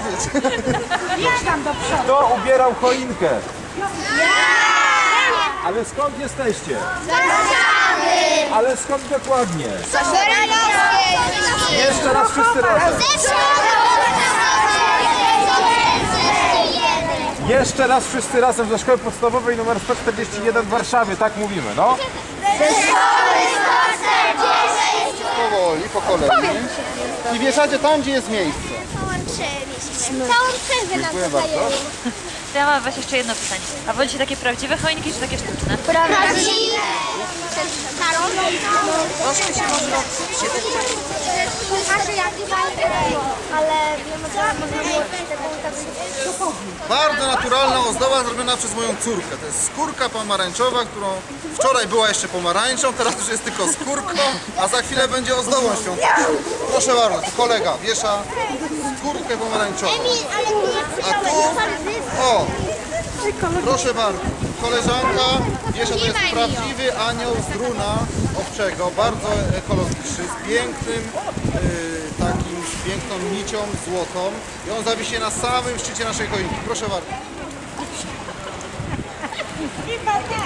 powiedz. Kto ubierał choinkę? Ale skąd jesteście? Ale skąd dokładnie? Jeszcze raz wszyscy razem. Jeszcze raz wszyscy razem ze szkoły podstawowej numer 141 w Warszawie, tak mówimy, no. Powoli, po kolei. I wieszacie tam, gdzie jest miejsce. Całą przerwę nam Dziękuję bardzo. To ja mam was jeszcze jedno pytanie. A wolicie takie prawdziwe choinki, czy takie sztuczne? Prawdziwe. Ale wiemy, co można było Bardzo naturalna ozdoba zrobiona przez moją córkę. To jest skórka pomarańczowa, którą wczoraj była jeszcze pomarańczą, teraz już jest tylko skórką, a za chwilę będzie ozdobą świąteczną. Proszę bardzo, tu kolega wiesza skórkę pomarańczową. A tu, o, proszę bardzo, koleżanka wiesza, to jest prawdziwy anioł z druna owczego, bardzo ekologiczny, z pięknym, y, takim, z piękną nicią złotą i on zawiśnie na samym szczycie naszej choinki. Proszę bardzo.